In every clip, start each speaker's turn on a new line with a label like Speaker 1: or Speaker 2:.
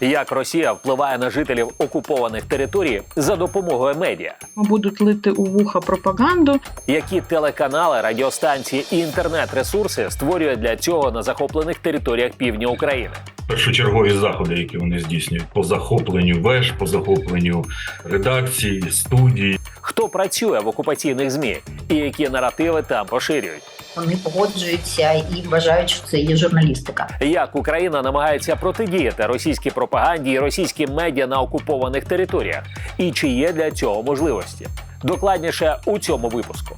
Speaker 1: Як Росія впливає на жителів окупованих територій за допомогою медіа?
Speaker 2: будуть лити у вуха пропаганду.
Speaker 1: Які телеканали, радіостанції і інтернет-ресурси створює для цього на захоплених територіях півдня України?
Speaker 3: першочергові заходи, які вони здійснюють по захопленню веж, по захопленню редакцій, студій.
Speaker 1: Хто працює в окупаційних змі і які наративи там поширюють?
Speaker 4: Вони погоджуються і вважають, що це є журналістика.
Speaker 1: Як Україна намагається протидіяти російській пропаганді і російським медіа на окупованих територіях? І чи є для цього можливості? Докладніше у цьому випуску.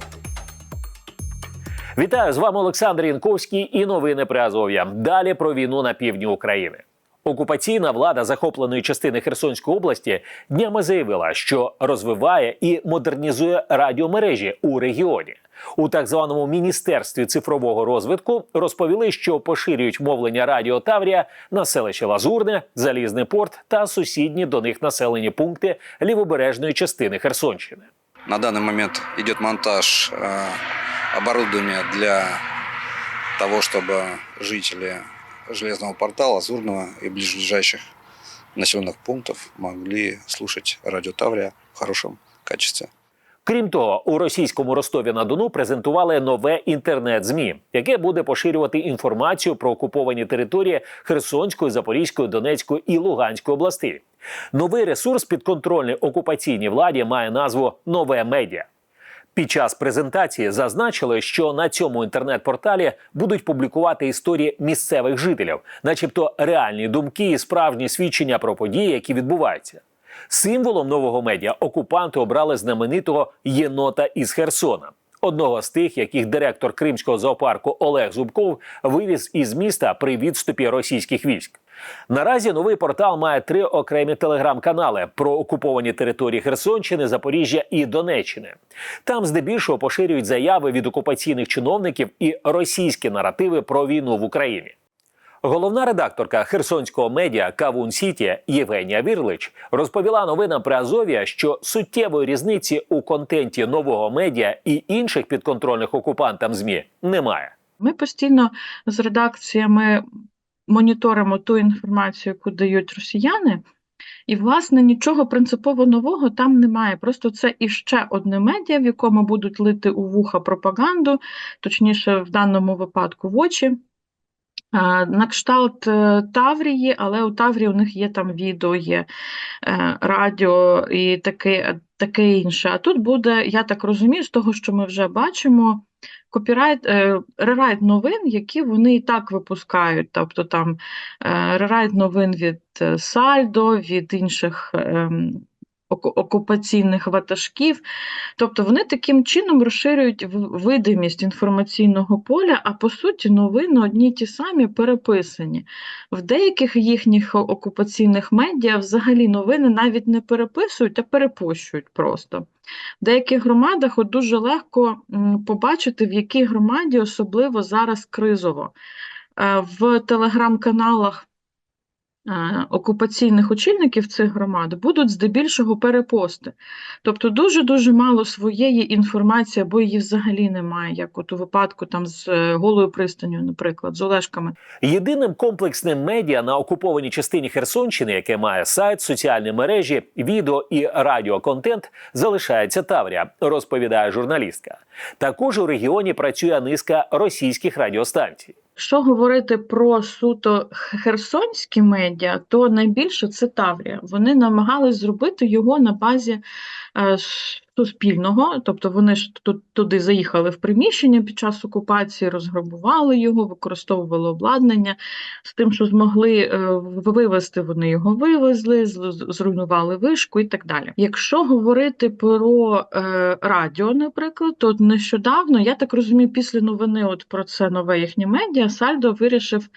Speaker 1: Вітаю з вами Олександр Янковський і новини Азов'я. Далі про війну на півдні України. Окупаційна влада захопленої частини Херсонської області днями заявила, що розвиває і модернізує радіомережі у регіоні. У так званому міністерстві цифрового розвитку розповіли, що поширюють мовлення Радіо Таврія на селище Лазурне, Залізний порт та сусідні до них населені пункти лівобережної частини Херсонщини.
Speaker 5: На данный момент идет монтаж э, оборудования для того, чтобы жители Железного порта, Лазурного и ближайших населенных пунктов могли слушать радио Таврия в хорошем качестве.
Speaker 1: Крім того, у російському Ростові на Дону презентували нове інтернет-змі, яке буде поширювати інформацію про окуповані території Херсонської, Запорізької, Донецької і Луганської областей. Новий ресурс підконтрольний окупаційній владі має назву Нове медіа. Під час презентації зазначили, що на цьому інтернет-порталі будуть публікувати історії місцевих жителів, начебто реальні думки і справжні свідчення про події, які відбуваються. Символом нового медіа окупанти обрали знаменитого єнота із Херсона, одного з тих, яких директор кримського зоопарку Олег Зубков вивіз із міста при відступі російських військ. Наразі новий портал має три окремі телеграм-канали про окуповані території Херсонщини, Запоріжжя і Донеччини. Там здебільшого поширюють заяви від окупаційних чиновників і російські наративи про війну в Україні. Головна редакторка херсонського медіа Кавун Сіті Євгенія Вірлич розповіла новинам при Азовія, що суттєвої різниці у контенті нового медіа і інших підконтрольних окупантам змі немає.
Speaker 2: Ми постійно з редакціями моніторимо ту інформацію, яку дають росіяни. І, власне, нічого принципово нового там немає. Просто це іще одне медіа, в якому будуть лити у вуха пропаганду, точніше, в даному випадку в очі. На кшталт е, Таврії, але у Таврії у них є там відео, є е, радіо і таке, таке інше. А тут буде, я так розумію, з того, що ми вже бачимо, копірайт, е, рерайт новин, які вони і так випускають. Тобто там рерайт новин від Сальдо, від інших ем, окупаційних ватажків. Тобто вони таким чином розширюють видимість інформаційного поля, а по суті новини одні й ті самі переписані. В деяких їхніх окупаційних медіа взагалі новини навіть не переписують, а перепущують просто. В деяких громадах от дуже легко побачити, в якій громаді особливо зараз кризово. Е, В телеграм-каналах окупаційних очільників цих громад будуть здебільшого перепости. Тобто дуже-дуже мало своєї інформації, або її взагалі немає, як от у випадку там з е, голою пристаню, наприклад, з Олешками.
Speaker 1: Єдиним комплексним медіа на окупованій частині Херсонщини, яке має сайт, соціальні мережі, відео і радіоконтент, залишається Таврія, розповідає журналістка. Також у регіоні працює низка російських радіостанцій.
Speaker 2: Якщо говорити про суто херсонські медіа, то найбільше це Таврія. Вони намагались зробити його на базі е, суспільного, тобто вони ж туди заїхали в приміщення під час окупації, розграбували його, використовували обладнання з тим, що змогли е, вивезти, вони його вивезли, зруйнували вишку і так далі. Якщо говорити про е, радіо, наприклад, то нещодавно, я так розумію, після новини от про це нове їхнє медіа, Сальдо вирішив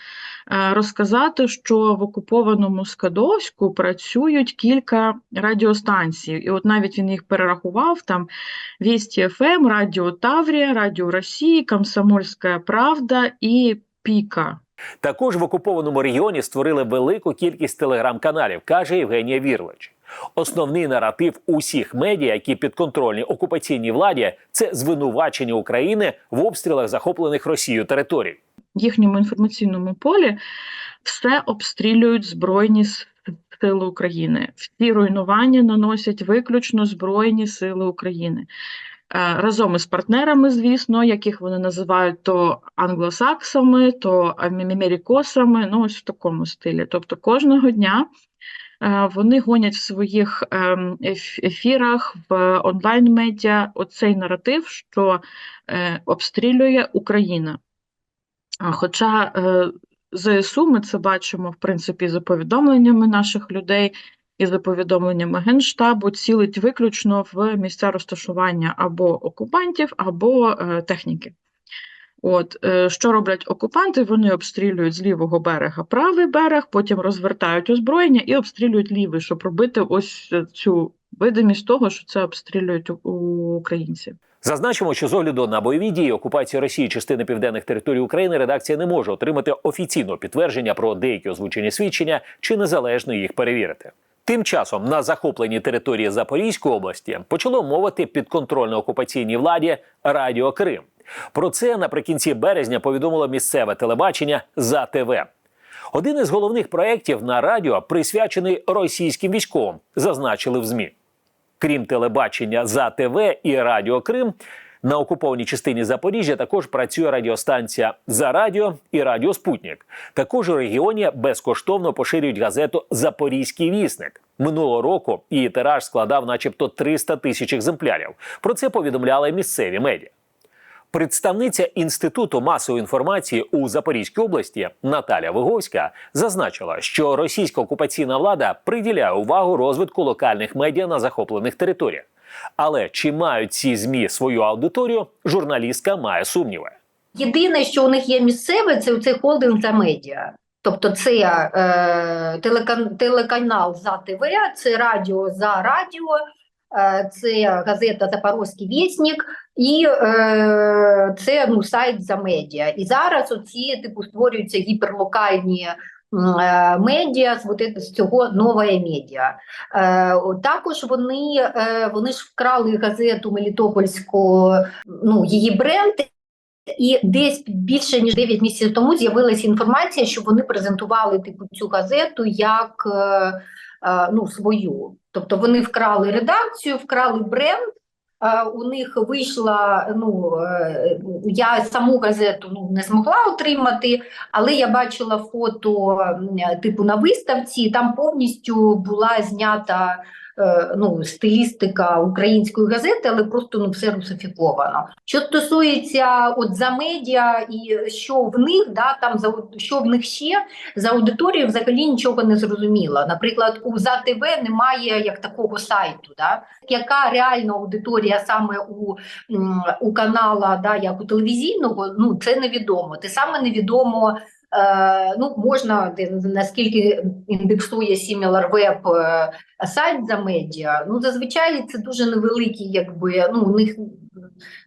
Speaker 2: е, розказати, що в окупованому Скадовську працюють кілька радіостанцій. І от навіть він їх перерахував: там Вісті ФМ, Радіо Таврія, Радіо Росії, Комсомольська Правда і Піка.
Speaker 1: Також в окупованому регіоні створили велику кількість телеграм-каналів, каже Євгенія Вірлич. Основний наратив усіх медіа, які підконтрольні окупаційній владі, це звинувачення України в обстрілах захоплених Росією територій.
Speaker 2: В їхньому інформаційному полі все обстрілюють Збройні Сили України. Всі руйнування наносять виключно Збройні Сили України. Е, Разом із партнерами, звісно, яких вони називають то англосаксами, то америкосами, ну ось в такому стилі. Тобто кожного дня е, вони гонять в своїх ем, ефірах в онлайн-медіа оцей наратив, що е, обстрілює Україна. Хоча е, ЗСУ ми це бачимо, в принципі, за повідомленнями наших людей і за повідомленнями Генштабу, цілить виключно в місця розташування або окупантів, або е, техніки. От, е, що роблять окупанти? Вони обстрілюють з лівого берега правий берег, потім розвертають озброєння і обстрілюють лівий, щоб робити ось е, цю видимість того, що це обстрілюють у- у- українці.
Speaker 1: Зазначимо, що з огляду на бойові дії окупації Росії частини південних територій України редакція не може отримати офіційного підтвердження про деякі озвучені свідчення чи незалежно їх перевірити. Тим часом на захопленій території Запорізької області почало мовити підконтрольно окупаційній владі Радіо Крим. Про це наприкінці березня повідомило місцеве телебачення за ТВ. Один із головних проєктів на радіо присвячений російським військовим, зазначили в ЗМІ. Крім телебачення за ТВ і Радіо Крим, на окупованій частині Запоріжжя також працює радіостанція за радіо і Радіо Спутник. Також у регіоні безкоштовно поширюють газету Запорізький вісник. Минулого року її тираж складав, начебто, 300 тисяч екземплярів. Про це повідомляли місцеві медіа. Представниця інституту масової інформації у Запорізькій області Наталя Виговська зазначила, що російська окупаційна влада приділяє увагу розвитку локальних медіа на захоплених територіях. Але чи мають ці змі свою аудиторію, журналістка має сумніви.
Speaker 4: Єдине, що у них є місцеве, це цей холдинг за медіа. Тобто це е, телекан, телеканал за ТВ, це радіо за радіо, е, це газета Запорозький вісник і е, це ну, сайт за медіа. І зараз оці типу створюються гіперлокальні е, медіа з, з цього нове медіа. Е, також вони, е, вони ж вкрали газету Мелітопольську, ну, її бренд. І десь більше ніж 9 місяців тому з'явилася інформація, що вони презентували типу цю газету як е, е, ну, свою. Тобто вони вкрали редакцію, вкрали бренд. Е, у них вийшла, ну е, я саму газету ну, не змогла отримати, але я бачила фото типу на виставці, там повністю була знята ну, стилістика української газети, але просто ну, все русифіковано. Що стосується от за медіа і що в них, да, там за що в них ще за аудиторією взагалі нічого не зрозуміло. Наприклад, у за ТВ немає як такого сайту, да, яка реальна аудиторія саме у, у канала, да, як у телевізійного, ну це невідомо. Те саме невідомо. Е, ну, можна наскільки індексує SimilarWeb е, сайт за медіа. Ну, зазвичай це дуже невеликі, якби ну, у них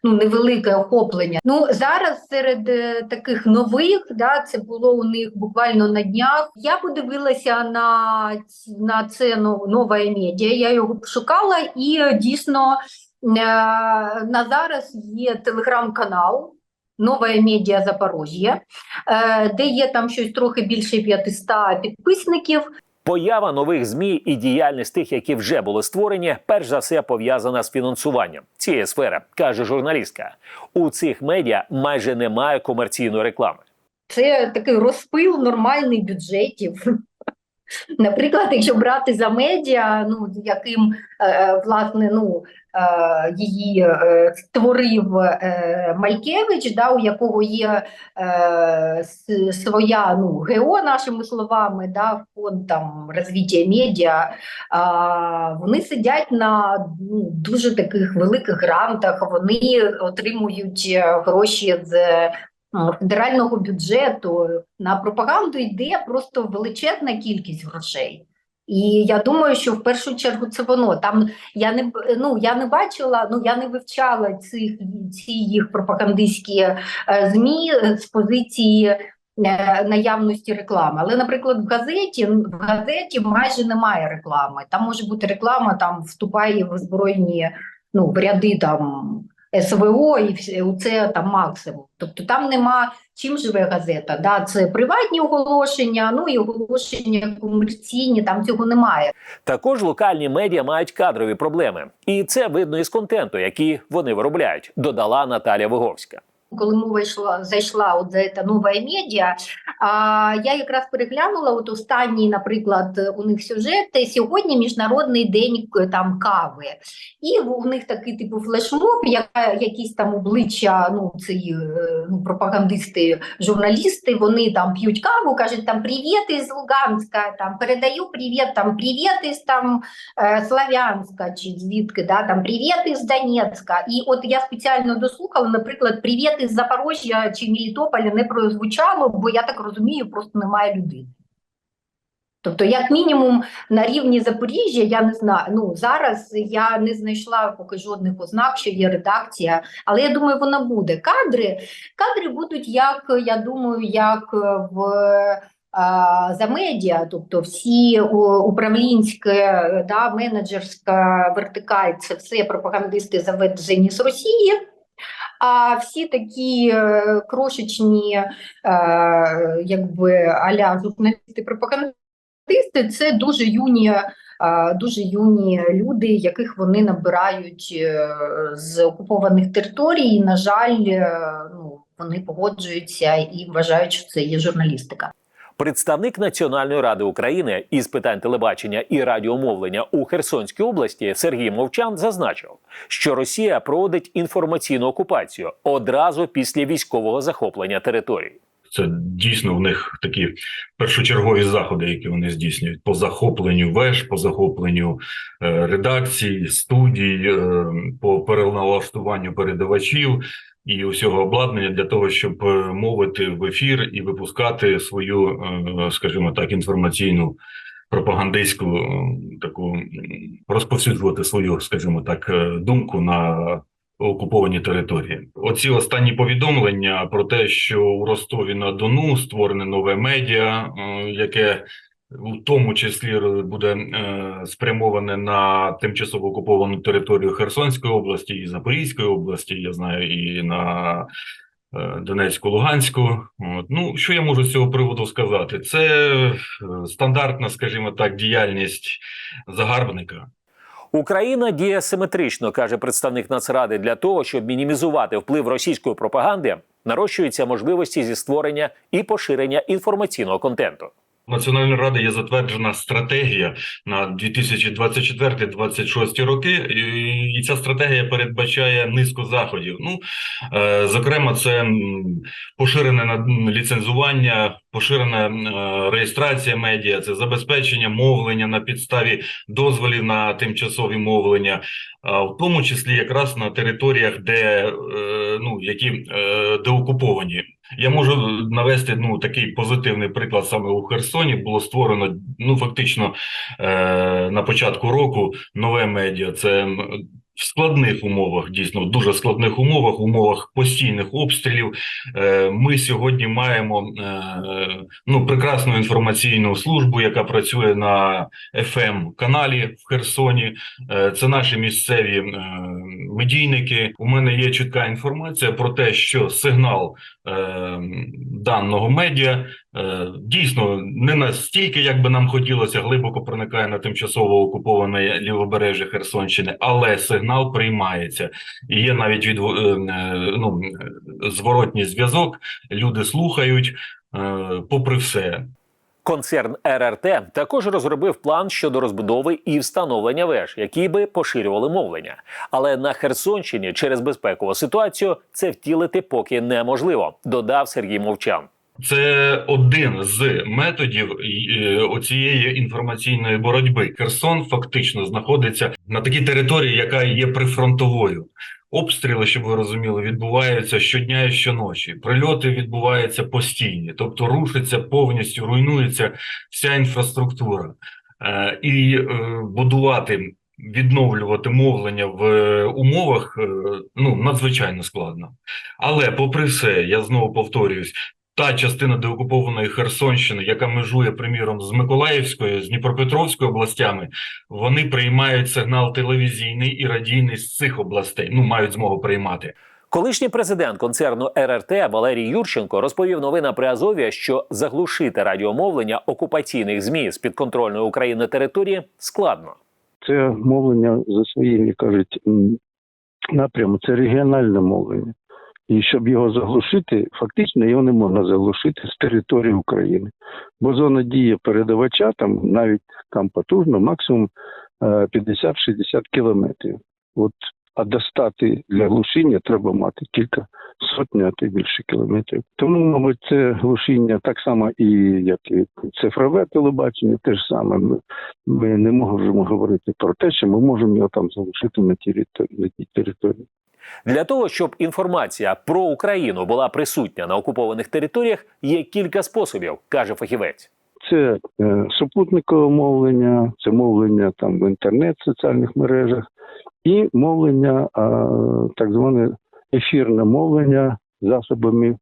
Speaker 4: ну, невелике охоплення. Ну зараз серед е, таких нових, да, це було у них буквально на днях. Я подивилася на, на це ну, нове медіа. Я його шукала і дійсно на зараз є телеграм-канал. Нове медіа Запоріжжя, е, де є там щось трохи більше 500 підписників.
Speaker 1: Поява нових змі і діяльність тих, які вже були створені, перш за все пов'язана з фінансуванням цієї сфери, каже журналістка. У цих медіа майже немає комерційної реклами.
Speaker 4: Це такий розпил нормальний бюджетів. Наприклад, якщо брати за медіа, ну яким е, власне ну е, її е, створив Малькевич, да, у якого є своя ну ГО, нашими словами, да, фонд там розвиття медіа. Вони сидять на ну, дуже таких великих грантах. Вони отримують гроші з федерального бюджету на пропаганду йде просто величезна кількість грошей. І я думаю, що в першу чергу це воно. Там я не ну я не бачила, ну я не вивчала цих ці їх пропагандистські е, змі з позиції е, наявності реклами. Але, наприклад, в газеті в газеті майже немає реклами. Там може бути реклама, там вступає в збройні ну в ряди там СВО і це там максимум. Тобто там нема чим живе газета. Да? Це приватні оголошення, ну і оголошення комерційні, там цього немає.
Speaker 1: Також локальні медіа мають кадрові проблеми, і це видно із контенту, який вони виробляють, додала Наталя Виговська.
Speaker 4: Коли мова йшла, зайшла от за це нова медіа, а, я якраз переглянула от останній, наприклад, у них сюжети. Сьогодні міжнародний день там кави, і у них такий типу флешмоб, яка якісь там обличчя, ну ці е, ну, пропагандисти, журналісти, вони там п'ють каву, кажуть там привіт із Луганська, там передаю привіт, там привіт із там е, Славянська, чи звідки, да, там привіт із Донецька. І от я спеціально дослухала, наприклад, привіт із Запорожжя чи Мелітополя не прозвучало, бо я так розумію, просто немає людини. Тобто, як мінімум, на рівні Запоріжжя, я не знаю. Ну зараз я не знайшла поки жодних ознак, що є редакція, але я думаю, вона буде. Кадри, кадри будуть як я думаю, як в за медіа, тобто всі управлінське, да, менеджерська вертикаль, це все пропагандисти заведені з Росії. А всі такі е, крошечні, е, якби аля журналісти пропагандисти, це дуже юні, е, дуже юні люди, яких вони набирають з окупованих територій. І, на жаль, ну, вони погоджуються і вважають, що це є журналістика.
Speaker 1: Представник Національної ради України із питань телебачення і радіомовлення у Херсонській області Сергій Мовчан зазначив, що Росія проводить інформаційну окупацію одразу після військового захоплення території.
Speaker 3: Це дійсно в них такі першочергові заходи, які вони здійснюють по захопленню веж, по захопленню е, редакцій, студій, е, по переналаштуванню передавачів і усього обладнання для того, щоб е, мовити в ефір і випускати свою, е, скажімо так, інформаційну пропагандистську е, таку розповсюджувати свою, скажімо так, думку на окуповані території. Оці останні повідомлення про те, що у Ростові на Дону створене нове медіа, яке у тому числі буде е, спрямоване на тимчасово окуповану територію Херсонської області і Запорізької області. Я знаю, і на е, Донецьку, Луганську. От. Ну, що я можу з цього приводу сказати? Це е, стандартна, скажімо так, діяльність загарбника.
Speaker 1: Україна діє симетрично, каже представник Нацради, для того, щоб мінімізувати вплив російської пропаганди, нарощуються можливості зі створення і поширення інформаційного контенту.
Speaker 3: Національної ради є затверджена стратегія на 2024-2026 роки, і- ця стратегія передбачає низку заходів. Ну, е, зокрема, це поширене ліцензування, поширена е, реєстрація медіа, це забезпечення мовлення на підставі дозволів на тимчасові мовлення, в тому числі якраз на територіях, де е, ну які деокуповані. Я можу навести ну такий позитивний приклад саме у Херсоні. Було створено ну фактично е, на початку року нове медіа. Це в складних умовах, дійсно в дуже складних умовах, умовах постійних обстрілів. Е, ми сьогодні маємо е, ну прекрасну інформаційну службу, яка працює на fm каналі в Херсоні. Е, Це наші місцеві медійники. У мене є чітка інформація про те, що сигнал даного медіа дійсно не настільки, як би нам хотілося, глибоко проникає на тимчасово окуповане лівобережжя Херсонщини, але сигнал приймається. І є навіть від е, е, ну, е, зворотній зв'язок. Люди слухають, е, попри все.
Speaker 1: Концерн РРТ також розробив план щодо розбудови і встановлення веж, які би поширювали мовлення. Але на Херсонщині через безпекову ситуацію це втілити поки неможливо, додав Сергій Мовчан.
Speaker 3: Це один з методів е, оцієї інформаційної боротьби. Херсон фактично знаходиться на такій території, яка є прифронтовою. Обстріли, щоб ви розуміли, відбуваються щодня і щоночі. Прильоти відбуваються постійні, тобто рушиться повністю, руйнується вся інфраструктура. Е, і е, будувати, відновлювати мовлення в умовах ну надзвичайно складно. Але попри все, я знову повторююсь. Та частина деокупованої Херсонщини, яка межує, приміром, з Миколаївською, з Дніпропетровською областями, вони приймають сигнал телевізійний і радійний з цих областей. Ну, мають змогу приймати.
Speaker 1: Колишній президент концерну РРТ Валерій Юрченко розповів новинам при Азові, що заглушити радіомовлення окупаційних змі з підконтрольної України території складно.
Speaker 6: це мовлення за своїм, кажуть, м, напрямом, це регіональне мовлення. І щоб його заглушити, фактично його не можна заглушити з території України. Бо зона дії передавача там навіть там потужно, максимум е, 50-60 кілометрів. От, а достати для глушіння треба мати кілька сотень, а то більше кілометрів. Тому, мабуть, це глушіння так само і як і цифрове телебачення, те ж саме. Ми, ми не можемо говорити про те, що ми можемо його там залишити на тій території.
Speaker 1: Для того щоб інформація про Україну була присутня на окупованих територіях, є кілька способів, каже фахівець.
Speaker 6: Це е, супутникове мовлення, це мовлення там в інтернет, соціальних мережах, і мовлення, так зване ефірне мовлення засобами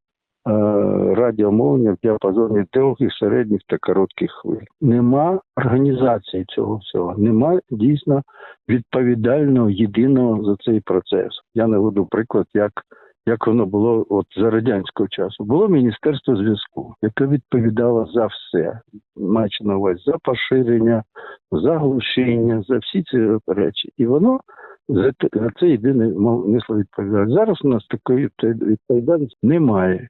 Speaker 6: радіомовлення в діапазоні довгих, середніх та коротких хвиль. Нема організації цього всього, нема дійсно відповідального єдиного за цей процес. Я наведу приклад, як як воно було от за радянського часу. Було міністерство зв'язку, яке відповідало за все, маючи на увазі за поширення, за глушіння, за всі ці речі. І воно за це єдине несло відповідальність. Зараз у нас такої відповідальності немає.